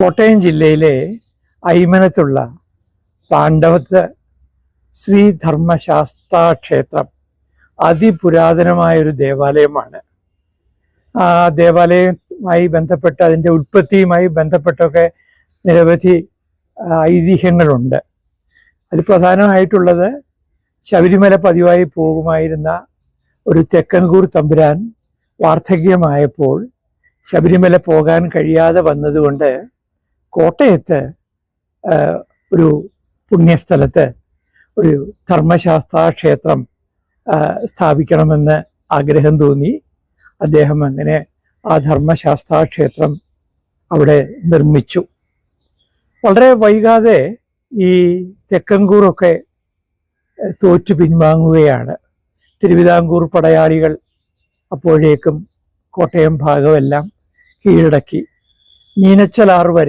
കോട്ടയം ജില്ലയിലെ ഐമനത്തുള്ള പാണ്ഡവത്ത് ശ്രീ ധർമ്മശാസ്ത്ര ക്ഷേത്രം അതിപുരാതനമായൊരു ദേവാലയമാണ്. ആ ദേവാലയവുമായി ബന്ധപ്പെട്ട് അതിന്റെ ഉൽപ്പത്തിയുമായി ബന്ധപ്പെട്ടൊക്കെ നിരവധി ഐതിഹ്യങ്ങളുണ്ട്. അതിൽ പ്രധാനമായിട്ടുള്ളത് ശബരിമല പതിവായി പോകുമായിരുന്ന ഒരു തെക്കൻകൂർ തമ്പുരാൻ വാർദ്ധക്യമായപ്പോൾ ശബരിമല പോകാൻ കഴിയാതെ വന്നതുകൊണ്ട് കോട്ടയത്ത് ഒരു പുണ്യസ്ഥലത്ത് ഒരു ധർമ്മശാസ്ത്ര ക്ഷേത്രം സ്ഥാപിക്കണമെന്ന് ആഗ്രഹം തോന്നി. അദ്ദേഹം അങ്ങനെ ആ ധർമ്മശാസ്ത്ര ക്ഷേത്രം അവിടെ നിർമ്മിച്ചു. വളരെ വൈകാതെ ഈ തെക്കങ്കൂറൊക്കെ തോറ്റു പിൻവാങ്ങുകയാണ്. തിരുവിതാംകൂർ പടയാളികൾ അപ്പോഴേക്കും കോട്ടയം ഭാഗമെല്ലാം കീഴടക്കി. മീനച്ചലാറ് വരെ